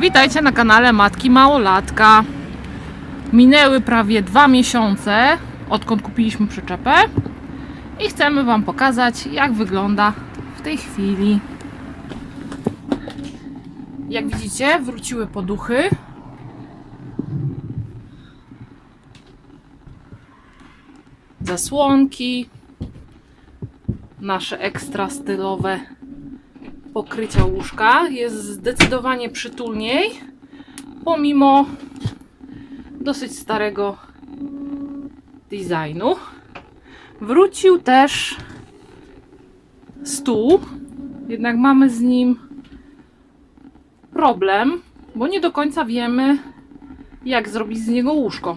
Witajcie na kanale Matki Małolatka. Minęły prawie dwa miesiące, odkąd kupiliśmy przyczepę i chcemy Wam pokazać, jak wygląda w tej chwili. Jak widzicie, wróciły poduchy. Zasłonki, nasze ekstra stylowe pokrycia łóżka. Jest zdecydowanie przytulniej, pomimo dosyć starego designu. Wrócił też stół, jednak mamy z nim problem, bo nie do końca wiemy, jak zrobić z niego łóżko.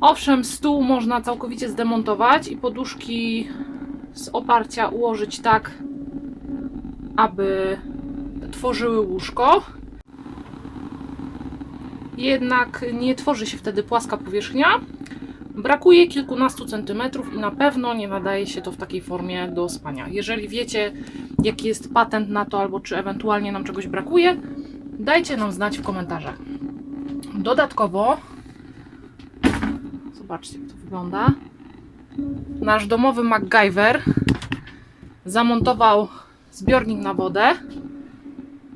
Owszem, stół można całkowicie zdemontować i poduszki z oparcia ułożyć tak, aby tworzyły łóżko. Jednak nie tworzy się wtedy płaska powierzchnia. Brakuje kilkunastu centymetrów i na pewno nie nadaje się to w takiej formie do spania. Jeżeli wiecie, jaki jest patent na to, albo czy ewentualnie nam czegoś brakuje, dajcie nam znać w komentarzach. Dodatkowo, zobaczcie, jak to wygląda. Nasz domowy MacGyver zamontował zbiornik na wodę.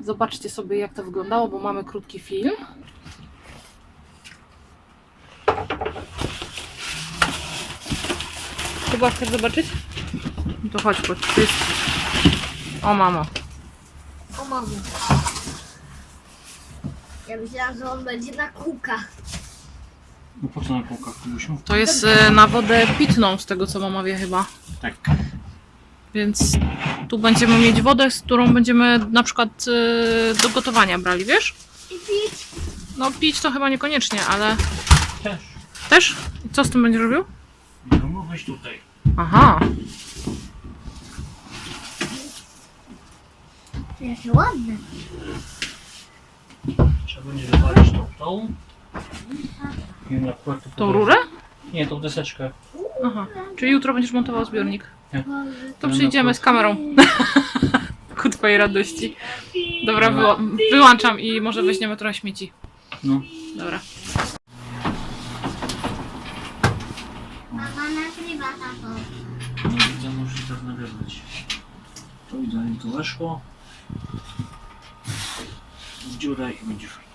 Zobaczcie sobie, jak to wyglądało, bo mamy krótki film. Chyba chcesz zobaczyć? No to chodź, chodź. To jest... O mamo. O mamo. Ja myślałam, że on będzie na kółkach. No po co na kółkach, Kubusiu? To jest e, na wodę pitną, z tego co mama wie chyba. Tak. Więc tu będziemy mieć wodę, z którą będziemy na przykład e, do gotowania brali, wiesz? I pić. No pić to chyba niekoniecznie, ale Też. też? I co z tym będziesz robił? No mógłbyś tutaj. Aha. Jakie ładne. Trzeba będzie wywalić tą tą. I na Tą rurę? Nie, tą deseczkę. Aha. Czyli jutro będziesz montował zbiornik. To przyjdziemy z kamerą. Ku twojej radości. Dobra, wyło- wyłączam i może weźmiemy trochę śmieci. No. Dobra. Mama nagrywa tato. No widzę, muszę tak nawiązać. To idealnie tu weszło. W dziurę i będzie fajnie.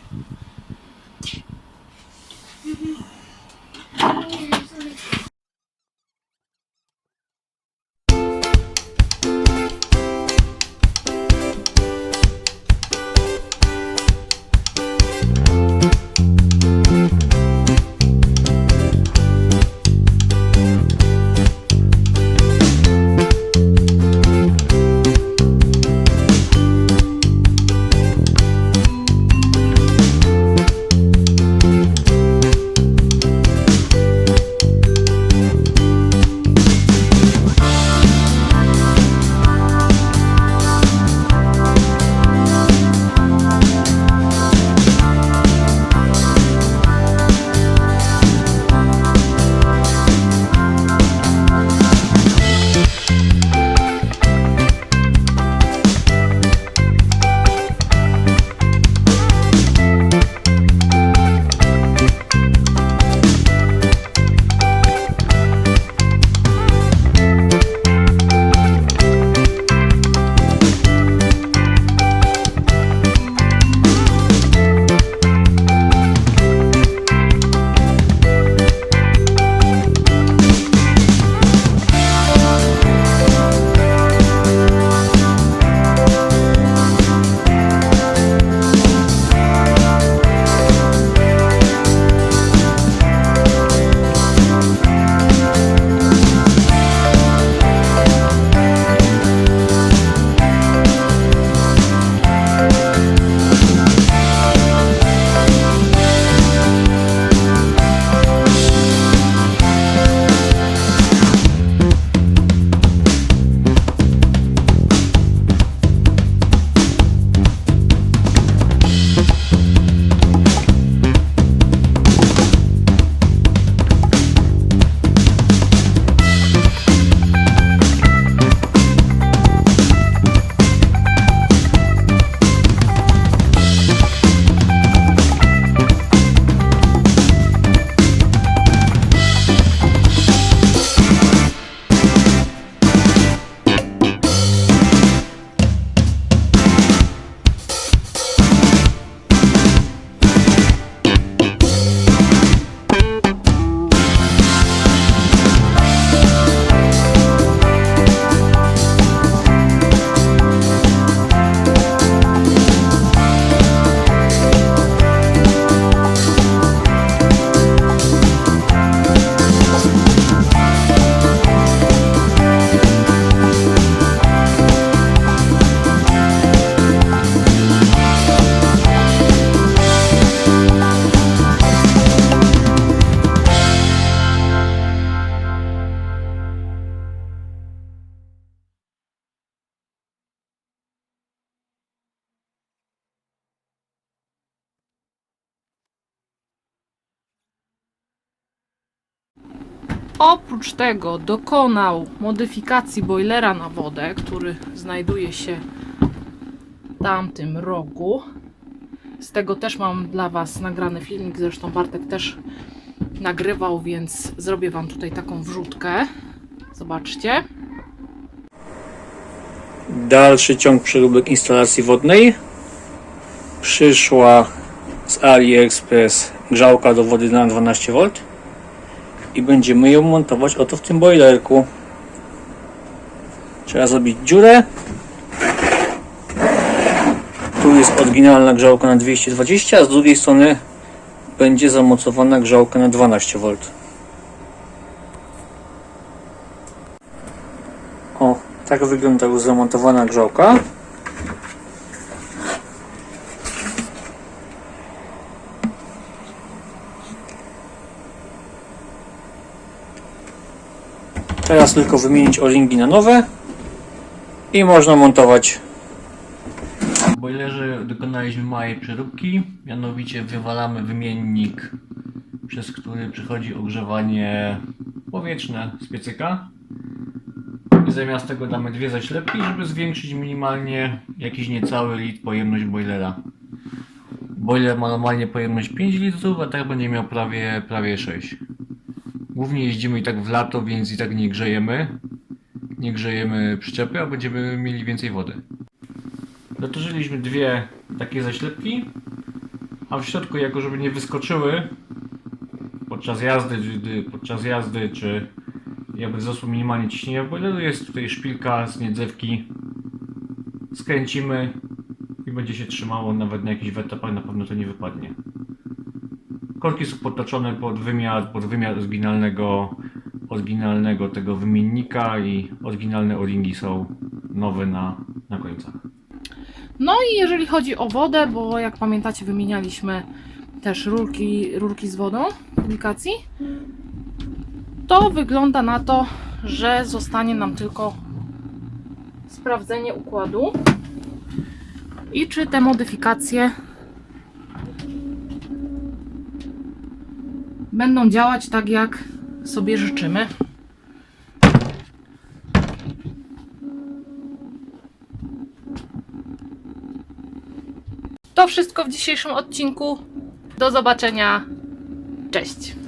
Oprócz tego dokonał modyfikacji boilera na wodę, który znajduje się w tamtym rogu. Z tego też mam dla Was nagrany filmik, zresztą Bartek też nagrywał, więc zrobię Wam tutaj taką wrzutkę. Zobaczcie. Dalszy ciąg przeróbek instalacji wodnej. Przyszła z AliExpress grzałka do wody na 12V i będziemy ją montować oto w tym boilerku. Trzeba zrobić dziurę. Tu jest oryginalna grzałka na 220, a z drugiej strony będzie zamocowana grzałka na 12V. O, tak wygląda zamontowana grzałka. Teraz tylko wymienić o-ringi na nowe i można montować. W boilerze dokonaliśmy małej przeróbki, mianowicie wywalamy wymiennik, przez który przychodzi ogrzewanie powietrzne z piecyka. I zamiast tego damy dwie zaślepki, żeby zwiększyć minimalnie jakiś niecały litr pojemność boilera. Boiler ma normalnie pojemność 5 litrów, a tak będzie miał prawie, prawie 6. Głównie jeździmy i tak w lato, więc i tak nie grzejemy. Nie grzejemy przyczepy, a będziemy mieli więcej wody. Dotożyliśmy dwie takie zaślepki, a w środku, jako żeby nie wyskoczyły podczas jazdy, czy- podczas jazdy, czy jakby wzrosło minimalnie ciśnienie w boileru, jest tutaj szpilka z niedzewki. Skręcimy i będzie się trzymało nawet na jakichś wetapach, na pewno to nie wypadnie. Korki są podtoczone pod wymiar, pod wymiar oryginalnego, oryginalnego tego wymiennika i oryginalne o-ringi są nowe na, na końcach. No i jeżeli chodzi o wodę, bo jak pamiętacie, wymienialiśmy też rurki, rurki z wodą w aplikacji, to wygląda na to, że zostanie nam tylko sprawdzenie układu i czy te modyfikacje będą działać tak, jak sobie życzymy. To wszystko w dzisiejszym odcinku. Do zobaczenia. Cześć.